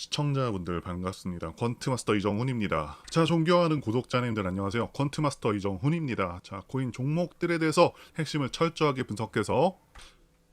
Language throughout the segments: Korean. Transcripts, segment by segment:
시청자분들 반갑습니다. 퀀트마스터 이정훈입니다. 자, 존경하는 구독자님들 안녕하세요. 퀀트마스터 이정훈입니다. 자, 코인 종목들에 대해서 핵심을 철저하게 분석해서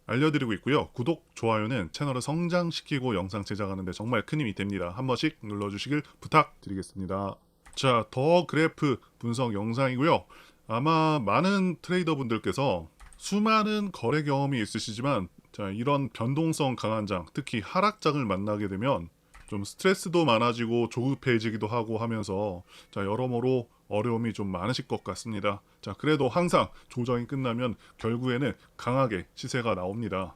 알려드리고 있고요. 구독, 좋아요는 채널을 성장시키고 영상 제작하는데 정말 큰 힘이 됩니다. 한 번씩 눌러주시길 부탁드리겠습니다. 자, 더 그래프 분석 영상이고요. 아마 많은 트레이더분들께서 수많은 거래 경험이 있으시지만 자, 이런 변동성 강한 장, 특히 하락장을 만나게 되면 좀 스트레스도 많아지고 조급해지기도 하고 하면서 자, 여러모로 어려움이 좀 많으실 것 같습니다. 자, 그래도 항상 조정이 끝나면 결국에는 강하게 시세가 나옵니다.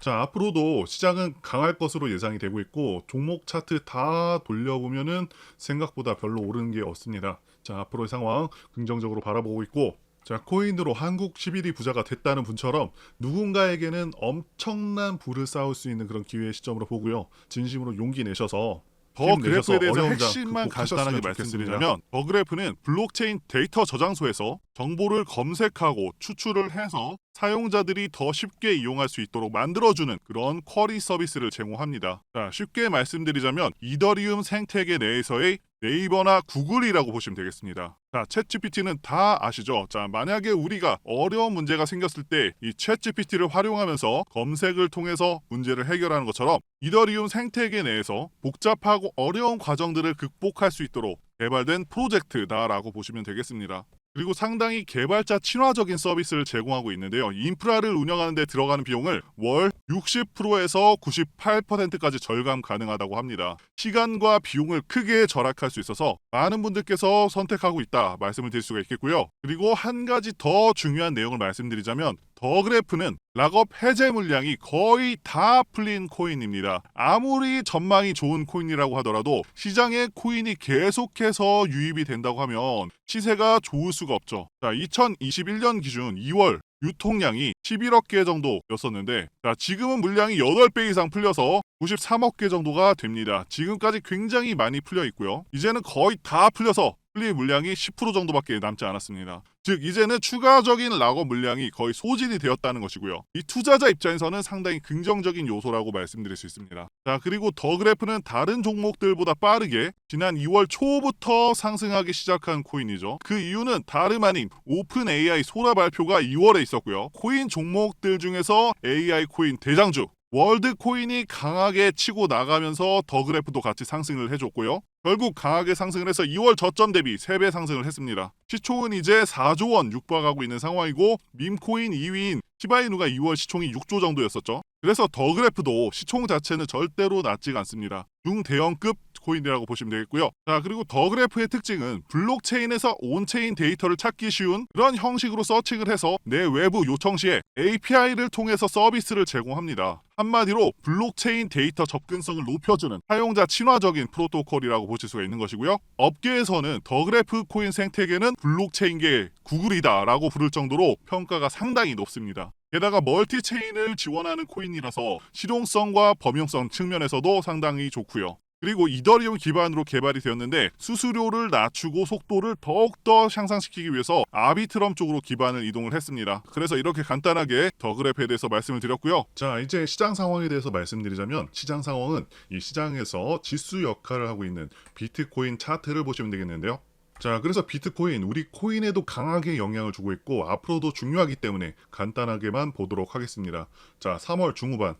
자, 앞으로도 시장은 강할 것으로 예상이 되고 있고 종목 차트 다 돌려보면은 생각보다 별로 오르는 게 없습니다. 자, 앞으로의 상황 긍정적으로 바라보고 있고 자, 코인으로 한국 11위 부자가 됐다는 분처럼 누군가에게는 엄청난 부를 쌓을 수 있는 그런 기회의 시점으로 보고요. 진심으로 용기 내셔서 더 그래프에 대해서 핵심만 간단하게 좋겠습니다. 말씀드리자면 더 그래프는 블록체인 데이터 저장소에서 정보를 검색하고 추출을 해서 사용자들이 더 쉽게 이용할 수 있도록 만들어주는 그런 쿼리 서비스를 제공합니다. 자, 쉽게 말씀드리자면 이더리움 생태계 내에서의 네이버나 구글이라고 보시면 되겠습니다. 자, 챗GPT는 다 아시죠? 자, 만약에 우리가 어려운 문제가 생겼을 때 이 챗GPT를 활용하면서 검색을 통해서 문제를 해결하는 것처럼 이더리움 생태계 내에서 복잡하고 어려운 과정들을 극복할 수 있도록 개발된 프로젝트다라고 보시면 되겠습니다. 그리고 상당히 개발자 친화적인 서비스를 제공하고 있는데요. 인프라를 운영하는 데 들어가는 비용을 월 60%에서 98%까지 절감 가능하다고 합니다. 시간과 비용을 크게 절약할 수 있어서 많은 분들께서 선택하고 있다 말씀을 드릴 수가 있겠고요. 그리고 한 가지 더 중요한 내용을 말씀드리자면 더 그래프는 락업 해제 물량이 거의 다 풀린 코인입니다. 아무리 전망이 좋은 코인이라고 하더라도 시장에 코인이 계속해서 유입이 된다고 하면 시세가 좋을 수가 없죠. 자, 2021년 기준 2월 유통량이 11억 개 정도였었는데 자, 지금은 물량이 8배 이상 풀려서 93억 개 정도가 됩니다. 지금까지 굉장히 많이 풀려 있고요. 이제는 거의 다 풀려서 풀릴 물량이 10% 정도밖에 남지 않았습니다. 즉 이제는 추가적인 락업 물량이 거의 소진이 되었다는 것이고요. 이 투자자 입장에서는 상당히 긍정적인 요소라고 말씀드릴 수 있습니다. 자 그리고 더 그래프는 다른 종목들보다 빠르게 지난 2월 초부터 상승하기 시작한 코인이죠. 그 이유는 다름 아닌 오픈 AI 소라 발표가 2월에 있었고요. 코인 종목들 중에서 AI 코인 대장주 월드 코인이 강하게 치고 나가면서 더 그래프도 같이 상승을 해줬고요. 결국 강하게 상승을 해서 2월 저점 대비 3배 상승을 했습니다. 시총은 이제 4조 원 육박하고 있는 상황이고 밈코인 2위인 시바이누가 2월 시총이 6조 정도였었죠. 그래서 더 그래프도 시총 자체는 절대로 낮지가 않습니다. 중대형급 코인이라고 보시면 되겠고요. 자, 그리고 더 그래프의 특징은 블록체인에서 온체인 데이터를 찾기 쉬운 그런 형식으로 서칭을 해서 내 외부 요청 시에 API를 통해서 서비스를 제공합니다. 한마디로 블록체인 데이터 접근성을 높여주는 사용자 친화적인 프로토콜이라고 보실 수가 있는 것이고요. 업계에서는 더 그래프 코인 생태계는 블록체인계 구글이다라고 부를 정도로 평가가 상당히 높습니다. 게다가 멀티 체인을 지원하는 코인이라서 실용성과 범용성 측면에서도 상당히 좋고요. 그리고 이더리움 기반으로 개발이 되었는데 수수료를 낮추고 속도를 더욱더 향상시키기 위해서 아비트럼 쪽으로 기반을 이동을 했습니다. 그래서 이렇게 간단하게 더 그래프에 대해서 말씀을 드렸고요. 자, 이제 시장 상황에 대해서 말씀드리자면 시장 상황은 이 시장에서 지수 역할을 하고 있는 비트코인 차트를 보시면 되겠는데요. 자, 그래서 비트코인 우리 코인에도 강하게 영향을 주고 있고 앞으로도 중요하기 때문에 간단하게만 보도록 하겠습니다. 자, 3월 중후반.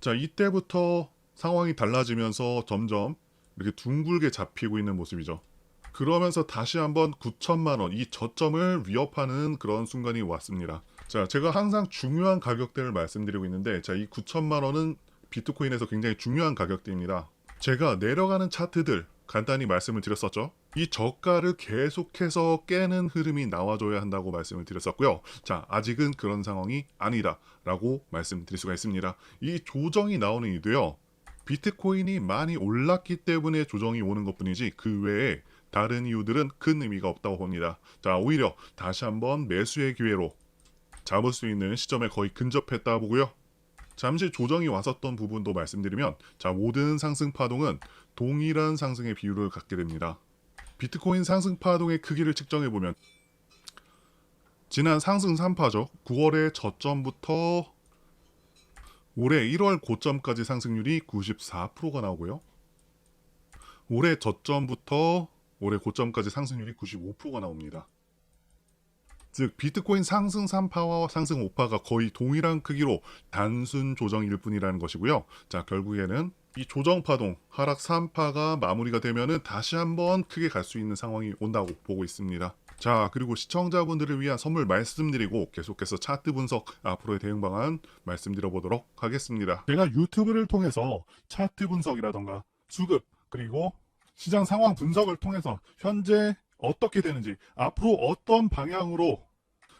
자, 이때부터 상황이 달라지면서 점점 이렇게 둥글게 잡히고 있는 모습이죠. 그러면서 다시 한번 9천만 원 이 저점을 위협하는 그런 순간이 왔습니다. 자, 제가 항상 중요한 가격대를 말씀드리고 있는데 자, 이 9천만 원은 비트코인에서 굉장히 중요한 가격대입니다. 제가 내려가는 차트들 간단히 말씀을 드렸었죠. 이 저가를 계속해서 깨는 흐름이 나와줘야 한다고 말씀을 드렸었고요. 자, 아직은 그런 상황이 아니다라고 말씀드릴 수가 있습니다. 이 조정이 나오는 이유도요. 비트코인이 많이 올랐기 때문에 조정이 오는 것 뿐이지 그 외에 다른 이유들은 큰 의미가 없다고 봅니다. 자, 오히려 다시 한번 매수의 기회로 잡을 수 있는 시점에 거의 근접했다 보고요. 잠시 조정이 왔었던 부분도 말씀드리면 자, 모든 상승 파동은 동일한 상승의 비율을 갖게 됩니다. 비트코인 상승 파동의 크기를 측정해 보면 지난 상승 3파죠. 9월의 저점부터 올해 1월 고점까지 상승률이 94%가 나오고요. 올해 저점부터 올해 고점까지 상승률이 95%가 나옵니다. 즉 비트코인 상승 3파와 상승 5파가 거의 동일한 크기로 단순 조정일 뿐이라는 것이고요. 자 결국에는 이 조정 파동 하락 3파가 마무리가 되면은 다시 한번 크게 갈 수 있는 상황이 온다고 보고 있습니다. 자 그리고 시청자분들을 위한 선물 말씀드리고 계속해서 차트 분석 앞으로의 대응 방안 말씀드려 보도록 하겠습니다. 제가 유튜브를 통해서 차트 분석이라던가 수급 그리고 시장 상황 분석을 통해서 현재 어떻게 되는지 앞으로 어떤 방향으로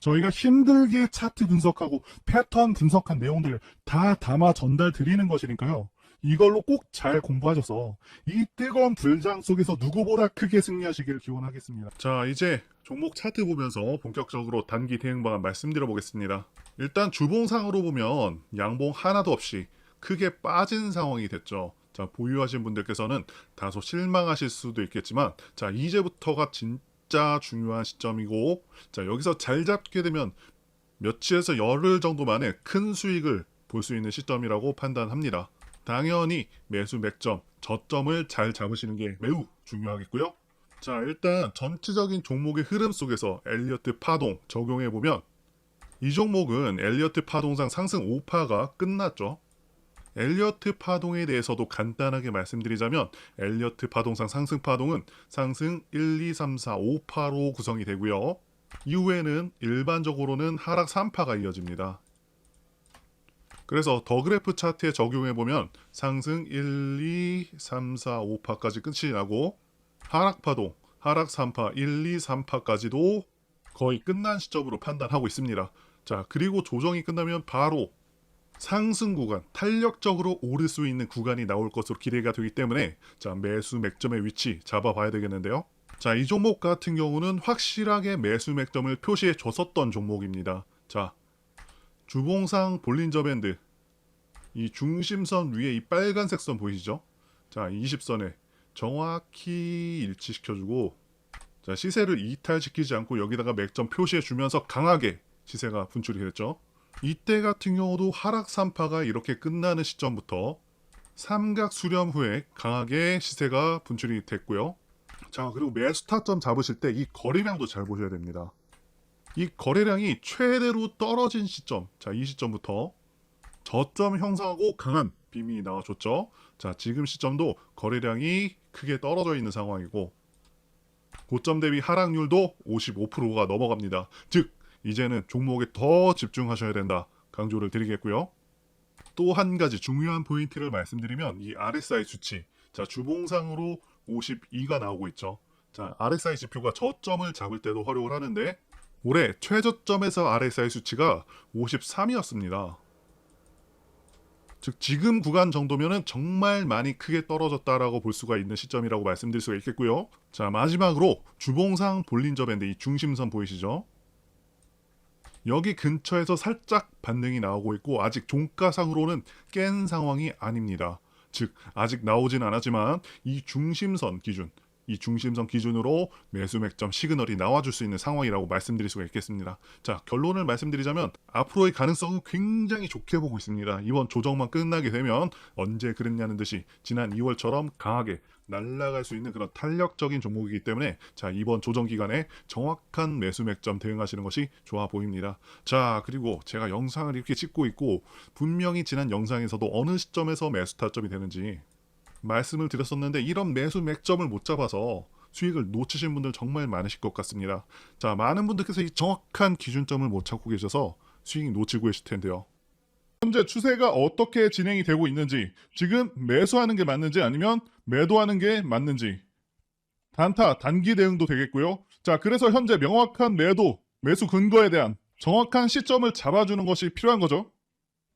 저희가 힘들게 차트 분석하고 패턴 분석한 내용들을 다 담아 전달 드리는 것이니까요. 이걸로 꼭 잘 공부하셔서 이 뜨거운 불장 속에서 누구보다 크게 승리하시길 기원하겠습니다. 자, 이제 종목 차트 보면서 본격적으로 단기 대응 방안 말씀드려 보겠습니다. 일단 주봉상으로 보면 양봉 하나도 없이 크게 빠진 상황이 됐죠. 자, 보유하신 분들께서는 다소 실망하실 수도 있겠지만, 자, 이제부터가 진짜 중요한 시점이고, 자, 여기서 잘 잡게 되면 며칠에서 열흘 정도 만에 큰 수익을 볼 수 있는 시점이라고 판단합니다. 당연히 매수 맥점, 저점을 잘 잡으시는 게 매우 중요하겠고요. 자, 일단 전체적인 종목의 흐름 속에서 엘리어트 파동 적용해 보면 이 종목은 엘리어트 파동상 상승 5파가 끝났죠. 엘리어트 파동에 대해서도 간단하게 말씀드리자면 엘리어트 파동상 상승 파동은 상승 1, 2, 3, 4, 5파로 구성이 되고요. 이후에는 일반적으로는 하락 3파가 이어집니다. 그래서 더 그래프 차트에 적용해 보면 상승 1, 2, 3, 4, 5파까지 끝이 나고 하락 파동, 하락 3파, 1, 2, 3파까지도 거의 끝난 시점으로 판단하고 있습니다. 자, 그리고 조정이 끝나면 바로 상승 구간, 탄력적으로 오를 수 있는 구간이 나올 것으로 기대가 되기 때문에 자, 매수 맥점의 위치 잡아봐야 되겠는데요. 자, 이 종목 같은 경우는 확실하게 매수 맥점을 표시해 줬었던 종목입니다. 자, 주봉상 볼린저 밴드 이 중심선 위에 이 빨간색 선 보이시죠? 자, 20선에 정확히 일치시켜주고 자, 시세를 이탈시키지 않고 여기다가 맥점 표시해 주면서 강하게 시세가 분출이 됐죠. 이때 같은 경우도 하락 3파가 이렇게 끝나는 시점부터 삼각 수렴 후에 강하게 시세가 분출이 됐고요. 자, 그리고 매수 타점 잡으실 때 이 거래량도 잘 보셔야 됩니다. 이 거래량이 최대로 떨어진 시점, 자, 이 시점부터 저점 형성하고 강한 빔이 나와줬죠. 자, 지금 시점도 거래량이 크게 떨어져 있는 상황이고, 고점 대비 하락률도 55%가 넘어갑니다. 즉, 이제는 종목에 더 집중하셔야 된다. 강조를 드리겠고요. 또 한 가지 중요한 포인트를 말씀드리면 이 RSI 수치. 자, 주봉상으로 52가 나오고 있죠. 자, RSI 지표가 저점을 잡을 때도 활용을 하는데 올해 최저점에서 RSI 수치가 53이었습니다. 즉 지금 구간 정도면은 정말 많이 크게 떨어졌다라고 볼 수가 있는 시점이라고 말씀드릴 수가 있겠고요. 자, 마지막으로 주봉상 볼린저 밴드 이 중심선 보이시죠? 여기 근처에서 살짝 반등이 나오고 있고 아직 종가상으로는 깬 상황이 아닙니다. 즉 아직 나오진 않았지만 이 중심선 기준 이 중심선 기준으로 매수 맥점 시그널이 나와줄 수 있는 상황이라고 말씀드릴 수가 있겠습니다. 자 결론을 말씀드리자면 앞으로의 가능성은 굉장히 좋게 보고 있습니다. 이번 조정만 끝나게 되면 언제 그랬냐는 듯이 지난 2월처럼 강하게 날아갈 수 있는 그런 탄력적인 종목이기 때문에 자 이번 조정 기간에 정확한 매수 맥점 대응하시는 것이 좋아 보입니다. 자 그리고 제가 영상을 이렇게 찍고 있고 분명히 지난 영상에서도 어느 시점에서 매수 타점이 되는지 말씀을 드렸었는데 이런 매수 맥점을 못 잡아서 수익을 놓치신 분들 정말 많으실 것 같습니다. 자 많은 분들께서 이 정확한 기준점을 못 찾고 계셔서 수익 놓치고 계실 텐데요. 현재 추세가 어떻게 진행이 되고 있는지, 지금 매수하는 게 맞는지 아니면 매도하는 게 맞는지, 단타, 단기 대응도 되겠고요. 자, 그래서 현재 명확한 매도, 매수 근거에 대한 정확한 시점을 잡아주는 것이 필요한 거죠.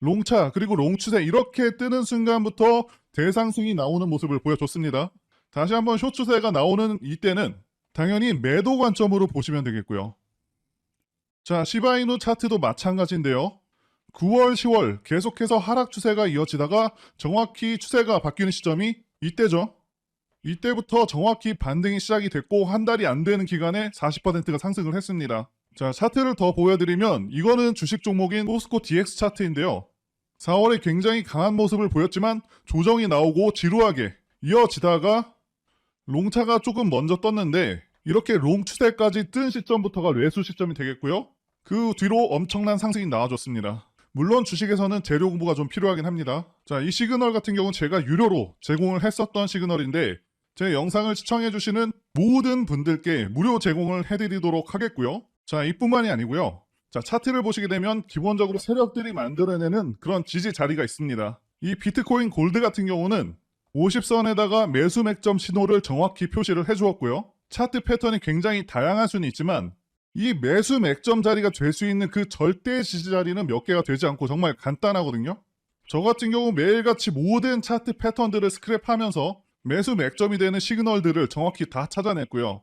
롱차 그리고 롱 추세 이렇게 뜨는 순간부터 대상승이 나오는 모습을 보여줬습니다. 다시 한번 숏 추세가 나오는 이때는 당연히 매도 관점으로 보시면 되겠고요. 자, 시바이누 차트도 마찬가지인데요. 9월, 10월 계속해서 하락 추세가 이어지다가 정확히 추세가 바뀌는 시점이 이때죠. 이때부터 정확히 반등이 시작이 됐고 한 달이 안 되는 기간에 40%가 상승을 했습니다. 자, 차트를 더 보여드리면 이거는 주식 종목인 포스코 DX 차트인데요. 4월에 굉장히 강한 모습을 보였지만 조정이 나오고 지루하게 이어지다가 롱차가 조금 먼저 떴는데 이렇게 롱 추세까지 뜬 시점부터가 매수 시점이 되겠고요. 그 뒤로 엄청난 상승이 나와줬습니다. 물론 주식에서는 재료 공부가 좀 필요하긴 합니다. 자, 이 시그널 같은 경우는 제가 유료로 제공을 했었던 시그널인데 제 영상을 시청해주시는 모든 분들께 무료 제공을 해드리도록 하겠고요. 자, 이뿐만이 아니고요. 자, 차트를 보시게 되면 기본적으로 세력들이 만들어내는 그런 지지 자리가 있습니다. 이 비트코인 골드 같은 경우는 50선에다가 매수 맥점 신호를 정확히 표시를 해주었고요. 차트 패턴이 굉장히 다양할 수는 있지만 이 매수 맥점 자리가 될 수 있는 그 절대 지지 자리는 몇 개가 되지 않고 정말 간단하거든요. 저 같은 경우 매일같이 모든 차트 패턴들을 스크랩하면서 매수 맥점이 되는 시그널들을 정확히 다 찾아냈고요.